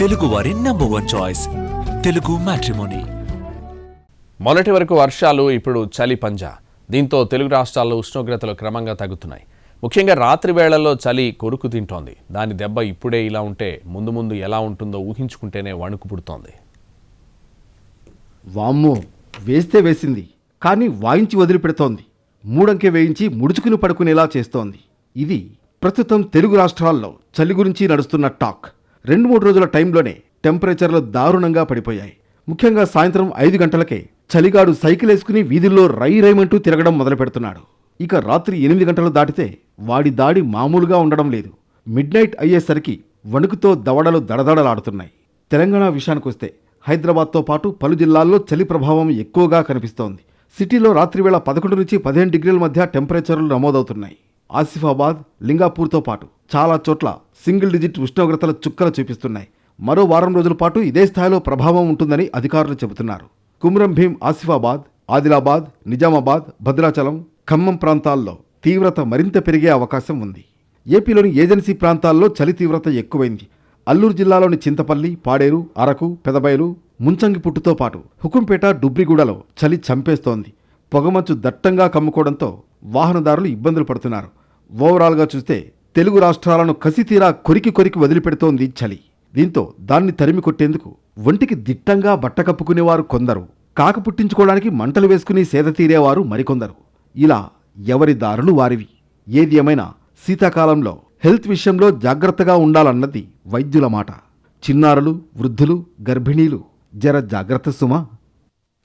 తెలుగువారి number one choice Telugu matrimony మొన్నటి వరకు వర్షాలు ఇప్పుడు చలి పంజా. దీంతో తెలుగు రాష్ట్రాల్లో ఉష్ణోగ్రతలు క్రమంగా తగ్గుతున్నాయి. ముఖ్యంగా రాత్రి వేళల్లో చలి కొరుకు తింటోంది. దాని దెబ్బ ఇప్పుడే ఇలా ఉంటే ముందు ముందు ఎలా ఉంటుందో ఊహించుకుంటేనే వణుకు పుడుతోంది. వామ్మో వేస్తే వేసింది కానీ వాయించి వదిలిపెడుతోంది. మూడంకె వేయించి ముడుచుకుని పడుకునేలా చేస్తోంది. ఇది ప్రస్తుతం తెలుగు రాష్ట్రాల్లో చలి గురించి నడుస్తున్న టాక్. రెండు మూడు రోజుల టైంలోనే టెంపరేచర్లు దారుణంగా పడిపోయాయి. ముఖ్యంగా సాయంత్రం ఐదు గంటలకే చలిగాడు సైకిల్ వేసుకుని వీధుల్లో రై రైమంటూ తిరగడం మొదలు పెడుతున్నాడు. ఇక రాత్రి ఎనిమిది గంటలు దాటితే వాడి దాడి మామూలుగా ఉండడం లేదు. మిడ్ నైట్ అయ్యేసరికి వణుకుతో దవడలు దడదడలాడుతున్నాయి. తెలంగాణ విషయానికొస్తే హైదరాబాద్తో పాటు పలు జిల్లాల్లో చలి ప్రభావం ఎక్కువగా కనిపిస్తోంది. సిటీలో రాత్రివేళ పదకొండు నుంచి పదిహేను డిగ్రీల మధ్య టెంపరేచర్లు నమోదవుతున్నాయి. ఆసిఫాబాద్ లింగాపూర్తో పాటు చాలా చోట్ల సింగిల్ డిజిట్ ఉష్ణోగ్రతల చుక్కలు చూపిస్తున్నాయి. మరో వారం రోజుల పాటు ఇదే స్థాయిలో ప్రభావం ఉంటుందని అధికారులు చెబుతున్నారు. కుమ్రం భీం ఆసిఫాబాద్ ఆదిలాబాద్ నిజామాబాద్ భద్రాచలం ఖమ్మం ప్రాంతాల్లో తీవ్రత మరింత పెరిగే అవకాశం ఉంది. ఏపీలోని ఏజెన్సీ ప్రాంతాల్లో చలి తీవ్రత ఎక్కువైంది. అల్లూరు జిల్లాలోని చింతపల్లి పాడేరు అరకు పెదబయలు ముంచంగి పుట్టుతో పాటు హుకుంపేట డుబ్రిగూడలో చలి చంపేస్తోంది. పొగమంచు దట్టంగా కమ్ముకోవడంతో వాహనదారులు ఇబ్బందులు పడుతున్నారు. ఓవరాల్గా చూస్తే తెలుగు రాష్ట్రాలను కసితీరా కొరికి కొరికి వదిలిపెడుతోంది చలి. దీంతో దాన్ని తరిమి కొట్టేందుకు ఒంటికి దిట్టంగా బట్ట కప్పుకునేవారు కొందరు. కాక పుట్టించుకోవడానికి మంటలు వేసుకుని సేద తీరేవారు మరికొందరు. ఇలా ఎవరి దారులు వారివి? ఏది ఏమైనా శీతాకాలంలో హెల్త్ విషయంలో జాగ్రత్తగా ఉండాలన్నది వైద్యుల మాట. చిన్నారులు వృద్ధులు గర్భిణీలు జర జాగ్రత్త సుమా.